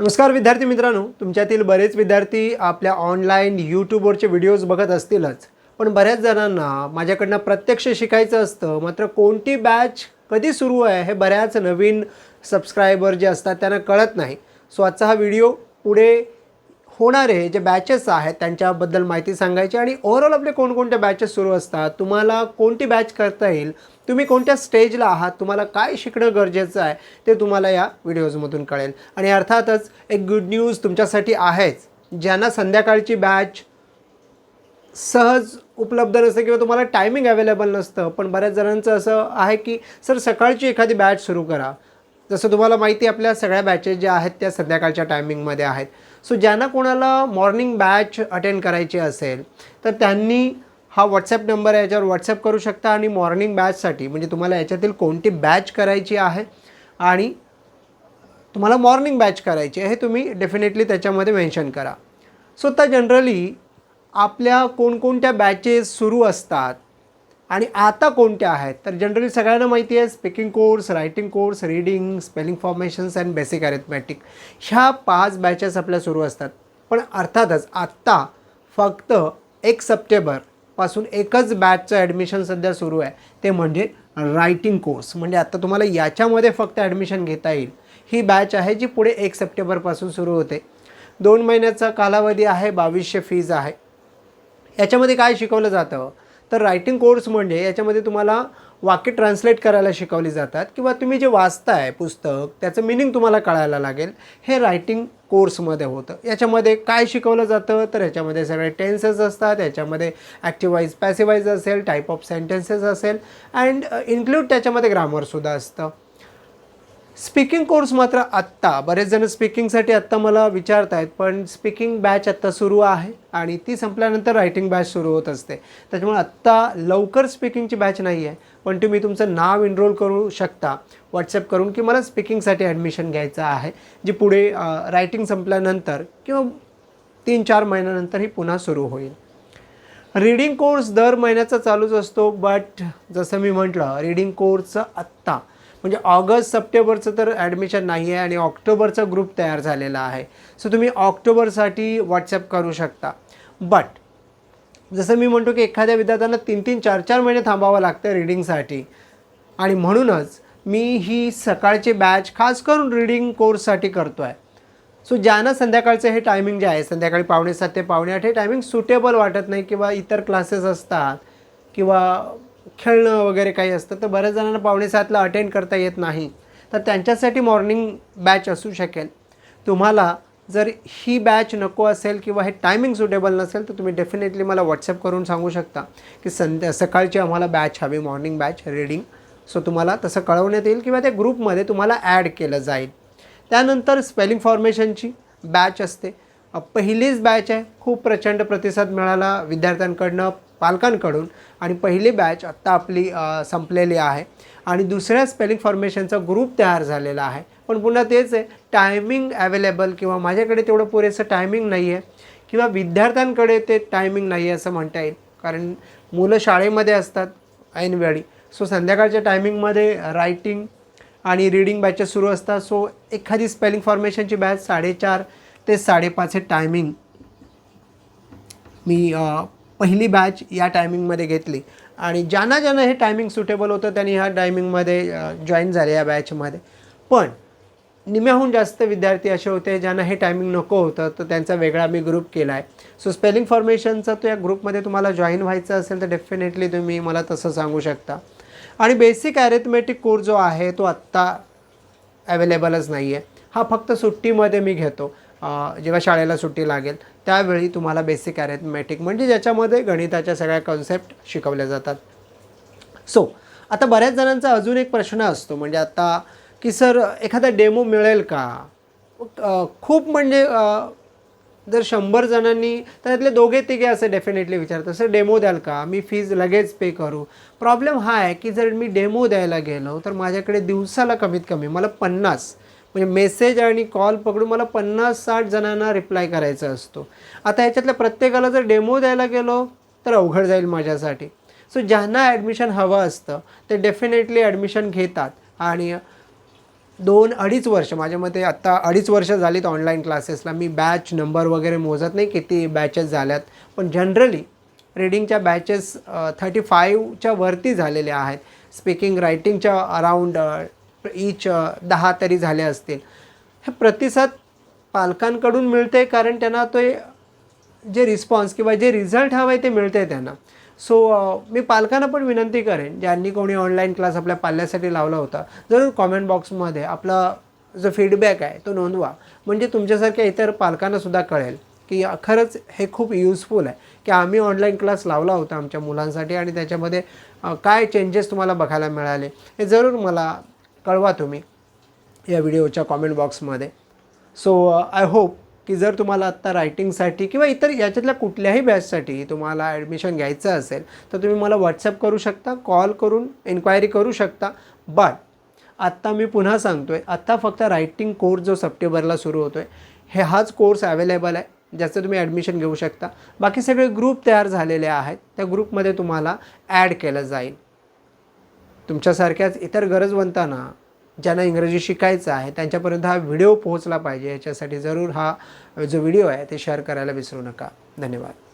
नमस्कार विद्यार्थी मित्रांनो तुमच्यातील बरेच विद्यार्थी आपल्या ऑनलाईन यूट्यूबवरचे व्हिडिओज बघत असतीलच. पण बऱ्याच जणांना माझ्याकडनं प्रत्यक्ष शिकायचं असतं मात्र कोणती बॅच कधी सुरू आहे हे बऱ्याच नवीन सबस्क्रायबर जे असतात त्यांना कळत नाही. सो आजचा हा व्हिडिओ पुढे होणारे जे बॅचेस आहेत त्यांच्याबद्दल माहिती सांगायची आणि ओव्हरऑल आपले कोणकोणत्या बॅचेस सुरू असतात तुम्हाला कोणती बॅच करता येईल तुम्ही कोणत्या स्टेजला आहात तुम्हाला काय शिकणं गरजेचं आहे ते तुम्हाला या व्हिडिओजमधून कळेल. आणि अर्थातच एक गुड न्यूज तुमच्यासाठी आहेच ज्यांना संध्याकाळची बॅच सहज उपलब्ध नसतं किंवा तुम्हाला टायमिंग अवेलेबल नसतं पण बऱ्याच जणांचं असं आहे की सर सकाळची एखादी बॅच सुरू करा. जसं तुम्हाला माहिती आपल्या सगळ्या बॅचेस ज्या आहेत त्या संध्याकाळच्या टायमिंगमध्ये आहेत. सो ज्यांना कोणाला मॉर्निंग बॅच अटेंड करायची असेल तर त्यांनी हा व्हॉट्सॲप नंबर आहे याच्यावर व्हॉट्सअप करू शकता आणि मॉर्निंग बॅचसाठी म्हणजे तुम्हाला याच्यातील कोणती बॅच करायची आहे आणि तुम्हाला मॉर्निंग बॅच करायची आहे हे तुम्ही डेफिनेटली त्याच्यामध्ये मेन्शन करा. सो आता जनरली आपल्या कोणकोणत्या बॅचेस सुरू असतात आणि आता कोणत्या आहेत? तर जनरली सगळ्यांना माहिती आहे speaking course writing course reading spelling formations and basic arithmetic ह्या पाच बॅचेस आपल्या सुरू असतात. पण अर्थातच आत्ता फक्त एक सप्टेंबरपासून एकच बॅचचं ॲडमिशन सध्या सुरू आहे. ते म्हणजे रायटिंग कोर्स म्हणजे आत्ता तुम्हाला याच्यामध्ये फक्त ॲडमिशन घेता येईल. ही बॅच आहे जी पुढे एक सप्टेंबरपासून सुरू होते. दोन महिन्याचा कालावधी आहे बावीसशे फीज आहे. याच्यामध्ये काय शिकवलं जातं? तर रायटिंग कोर्स म्हणजे याच्यामध्ये तुम्हाला वाक्य ट्रान्सलेट करायला शिकवली जातात किंवा तुम्ही जे वाचताय पुस्तक त्याचं मिनिंग तुम्हाला कळायला लागेल. हे रायटिंग कोर्समध्ये होतं. याच्यामध्ये काय शिकवलं जातं? तर याच्यामध्ये सगळे टेन्सेस असतात. याच्यामध्ये ॲक्टिवाईज पॅसिवाईज असेल टाईप ऑफ सेंटेन्सेस असेल. अँड इन्क्लूड त्याच्यामध्ये ग्रामरसुद्धा असतं. स्पीकिंग कोर्स मात्र आत्ता बरेच जण स्पीकिंगसाठी आत्ता मला विचारत आहेत पण स्पीकिंग बॅच आत्ता सुरू आहे आणि ती संपल्यानंतर रायटिंग बॅच सुरू होत असते. त्याच्यामुळे आत्ता लवकर स्पीकिंगची बॅच नाही आहे पण तुम्ही तुमचं नाव एनरोल करू शकता. व्हॉट्सअप करून की मला स्पीकिंगसाठी ॲडमिशन घ्यायचं आहे जी पुढे रायटिंग संपल्यानंतर किंवा तीन चार महिन्यानंतर ही पुन्हा सुरू होईल. रीडिंग कोर्स दर महिन्याचा चालूच असतो बट जसं मी म्हटलं रीडिंग कोर्सचं आत्ता म्हणजे ऑगस्ट सप्टेंबरचं तर ॲडमिशन नाही आहे आणि ऑक्टोबरचा ग्रुप तयार झालेला आहे. सो तुम्ही ऑक्टोबरसाठी व्हॉट्सअप करू शकता. बट जसं मी म्हणतो की एखाद्या विद्यार्थ्यांना तीन तीन चार चार महिने थांबावं लागतं रीडिंगसाठी आणि म्हणूनच मी ही सकाळची बॅच खास करून रीडिंग कोर्ससाठी करतो आहे सो ज्यांना संध्याकाळचं हे टायमिंग जे आहे संध्याकाळी पावणे सात ते पावणे आठ हे टायमिंग सुटेबल वाटत नाही किंवा इतर क्लासेस असतात किंवा खेळणं वगैरे काही असतं तर बऱ्याच जणांना पावणे सातला अटेंड करता येत नाही. तर त्यांच्यासाठी मॉर्निंग बॅच असू शकेल. तुम्हाला जर ही बॅच नको असेल किंवा हे टायमिंग सुटेबल नसेल तर तुम्ही डेफिनेटली मला व्हॉट्सअप करून सांगू शकता की संध्या सकाळची आम्हाला बॅच हवी मॉर्निंग बॅच रीडिंग सो तुम्हाला तसं कळवण्यात येईल किंवा त्या ग्रुपमध्ये तुम्हाला ॲड केलं जाईल. त्यानंतर स्पेलिंग फॉर्मेशनची बॅच असते. पहिलीच बॅच आहे. खूप प्रचंड प्रतिसाद मिळाला विद्यार्थ्यांकडनं. पालकांकडून. आणि पहिली बॅच आत्ता आपली संपलेली आहे. आणि दुसऱ्या स्पेलिंग फॉर्मेशनचा ग्रुप तयार झालेला आहे. पण पुन्हा तेच आहे टायमिंग अवेलेबल किंवा माझ्याकडे तेवढं पुरेसं टायमिंग नाही आहे किंवा विद्यार्थ्यांकडे ते टायमिंग नाही आहे असं म्हणता येईल. कारण मुलं शाळेमध्ये असतात ऐनवेळी सो संध्याकाळच्या टायमिंगमध्ये रायटिंग आणि रीडिंग बॅचेस सुरू असतात. सो एखादी स्पेलिंग फॉर्मेशनची बॅच साडेचार ते साडेपाच हे टायमिंग मी पहिली बॅच या टायमिंगमध्ये घेतली. आणि ज्यांना ज्यांना हे टायमिंग सुटेबल होतं त्यांनी ह्या टायमिंगमध्ये जॉईन झाले या बॅचमध्ये पण निम्याहून जास्त विद्यार्थी असे होते ज्यांना हे टायमिंग नको होतं तर त्यांचा वेगळा मी ग्रुप केला आहे सो स्पेलिंग फॉर्मेशनचा तो या ग्रुपमध्ये तुम्हाला जॉईन व्हायचं असेल तर डेफिनेटली तुम्ही मला तसं सांगू शकता. आणि बेसिक ॲरिथमॅटिक कोर्स जो आहे तो आत्ता अवेलेबलच नाही आहे हा फक्त सुट्टीमध्ये मी घेतो. जेव्हा शाळेला सुट्टी लागेल त्यावेळी तुम्हाला बेसिक ॲरेथमॅटिक म्हणजे ज्याच्यामध्ये गणिताच्या सगळ्या कॉन्सेप्ट शिकवल्या जातात. सो आता बऱ्याच जणांचा अजून एक प्रश्न असतो म्हणजे आता की सर एखादा डेमो मिळेल का? खूप म्हणजे जर शंभर जणांनी तर त्यातले दोघे तिघे असे डेफिनेटली विचारतात सर डेमो द्याल का? मी फीज लगेच पे करू. प्रॉब्लेम हा आहे की जर मी डेमो द्यायला गेलो तर माझ्याकडे दिवसाला कमीत कमी मला पन्नास म्हणजे मेसेज आणि कॉल पकडून मला पन्नास साठ जणांना रिप्लाय करायचा असतो. आता ह्याच्यातल्या प्रत्येकाला जर डेमो द्यायला गेलो तर अवघड जाईल माझ्यासाठी. सो ज्यांना ॲडमिशन हवं असतं ते डेफिनेटली ॲडमिशन घेतात. आणि दोन अडीच वर्ष माझ्या मते आत्ता अडीच वर्ष झालीत ऑनलाईन क्लासेसला मी बॅच नंबर वगैरे मोजत नाही किती बॅचेस झाल्यात. पण जनरली रीडिंगच्या बॅचेस थर्टी फाईव्हच्या वरती झालेल्या आहेत. स्पीकिंग रायटिंगच्या अराऊंड इच uh, दहा तरी झाले असतील. हे प्रतिसाद पालकांकडून मिळते कारण त्यांना ते जे रिस्पॉन्स किंवा जे रिझल्ट हवं आहे ते मिळतं आहे त्यांना सो uh, मी पालकांना पण विनंती करेन ज्यांनी कोणी ऑनलाईन क्लास आपल्या पाल्यासाठी लावला होता जरूर कॉमेंट बॉक्समध्ये आपला जो फीडबॅक आहे तो नोंदवा. म्हणजे तुमच्यासारख्या इतर पालकांनासुद्धा कळेल की खरंच हे खूप युजफुल आहे की आम्ही ऑनलाईन क्लास लावला होता आमच्या मुलांसाठी आणि त्याच्यामध्ये uh, काय चेंजेस तुम्हाला बघायला मिळाले हे जरूर मला कळवा तुम्ही या व्हिडिओच्या कॉमेंट बॉक्समध्ये सो आय होप की जर तुम्हाला आत्ता रायटिंगसाठी किंवा इतर याच्यातल्या कुठल्याही बॅचसाठी तुम्हाला ॲडमिशन घ्यायचं असेल तर तुम्ही मला व्हॉट्सअप करू शकता कॉल करून एन्क्वायरी करू शकता. बट आत्ता मी पुन्हा सांगतो आहे आत्ता फक्त रायटिंग कोर्स जो सप्टेंबरला सुरू होतो आहे हे हाच कोर्स अवेलेबल आहे ज्याचं तुम्ही ॲडमिशन घेऊ शकता. बाकी सगळे ग्रुप तयार झालेले आहेत त्या ग्रुपमध्ये तुम्हाला ॲड केलं जाईल. तुमच्यासारख्याच इतर गरजवंतांना ज्यांना इंग्रजी शिकायचं आहे त्यांच्यापर्यंत हा व्हिडिओ पोहोचला पाहिजे. याच्यासाठी जरूर हा जो व्हिडिओ आहे ते शेअर करायला विसरू नका. धन्यवाद.